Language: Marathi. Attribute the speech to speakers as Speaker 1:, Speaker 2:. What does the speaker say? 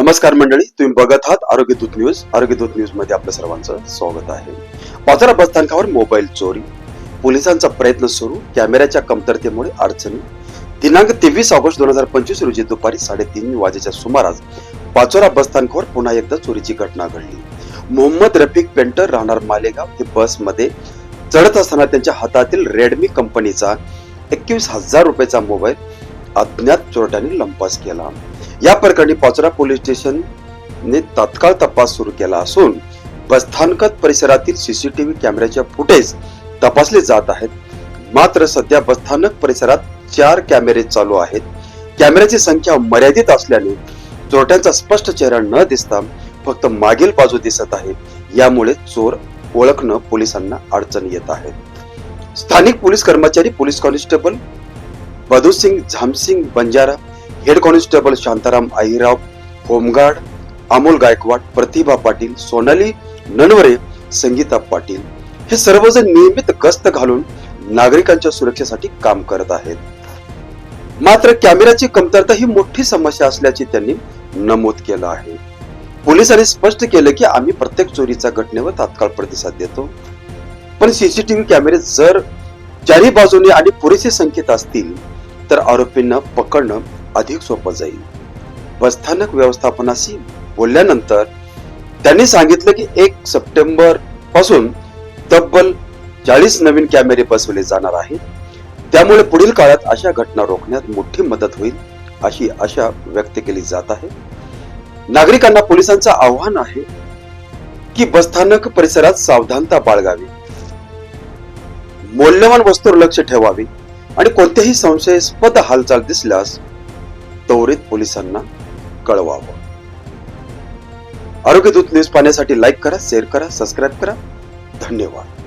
Speaker 1: नमस्कार मंडळी तुम्ही बघत आहात आरोग्य दूत न्यूज. आरोग्य दूत न्यूजमध्ये आपल्या सर्वांचं स्वागत आहे. पाचोरा बसस्थानकावर मोबाईल चोरी. पोलिसांचा प्रयत्न सुरू. कॅमेऱ्याच्या कमतरतेमुळे अडचणी. दिनांक तेवीस ऑगस्ट दोन हजार पंचवीस रोजी दुपारी साडेतीन वाजेच्या सुमारास पाचोरा बसस्थानकावर पुन्हा एकदा चोरीची घटना घडली. मोहम्मद रफिक पेंटर राहणार मालेगाव. हे बसमध्ये चढत असताना त्यांच्या हातातील रेडमी कंपनीचा एकवीस हजार रुपयाचा मोबाईल अज्ञात चोरट्यांनी लंपास केला. या प्रकरणी पाचोरा पोलीस स्टेशनने तात्काळ तपास सुरू केला असून बसस्थानकात परिसरातील सीसीटीव्ही कॅमेऱ्याच्या फुटेज तपासले जात आहेत. मात्र सध्या बसस्थानक परिसरात चार कॅमेरे चालू आहेत. कॅमेऱ्याची संख्या मर्यादित असल्याने चोरट्यांचा स्पष्ट चेहरा न दिसता फक्त मागील बाजू दिसत आहे. यामुळे चोर ओळखणं पोलिसांना अडचण येत आहे. स्थानिक पोलीस कर्मचारी police constable Badhusing Jhamsing Banjara head constable Shantaram Ahirao home guard Amol Gaikwad Pratibha Patil Sonali Nanaware Sangeeta Patil. हे सर्वजण नियमित गस्त घालून नागरिकांच्या सुरक्षेसाठी काम करत आहेत. मात्र कॅमेऱ्याची कमतरता ही मोठी समस्या असल्याचे त्यांनी नमूद केलं आहे. पोलिसांनी स्पष्ट केलं की आम्ही प्रत्येक चोरीच्या घटनेवर तात्काळ प्रतिसाद देतो. पण सीसीटीव्ही कॅमेरे जर चारही बाजूने आणि पुरेसे संकेत असतील तर आरोपींना पकडणं अधिक सोपं जाईल. बसस्थानक व्यवस्थापनाशी बोलल्यानंतर त्यांनी सांगितलं की एक सप्टेंबरपासून तब्बल चाळीस नवीन कॅमेरे बसवले जाणार आहेत. त्यामुळे पुढील काळात अशा घटना रोखण्यात मोठी मदत होईल अशी आशा व्यक्त केली जात आहे. नागरिकांना पोलिसांचं आव्हान आहे की बसस्थानक परिसरात सावधानता बाळगावी. मौल्यवान वस्तूवर लक्ष ठेवावे आणि कोणत्याही संशयास्पद हालचाल दिसल्यास त्वरित पोलिसांना कळवावं. आरोग्य दूत न्यूज पाहण्यासाठी लाईक करा शेअर करा सबस्क्राईब करा. धन्यवाद.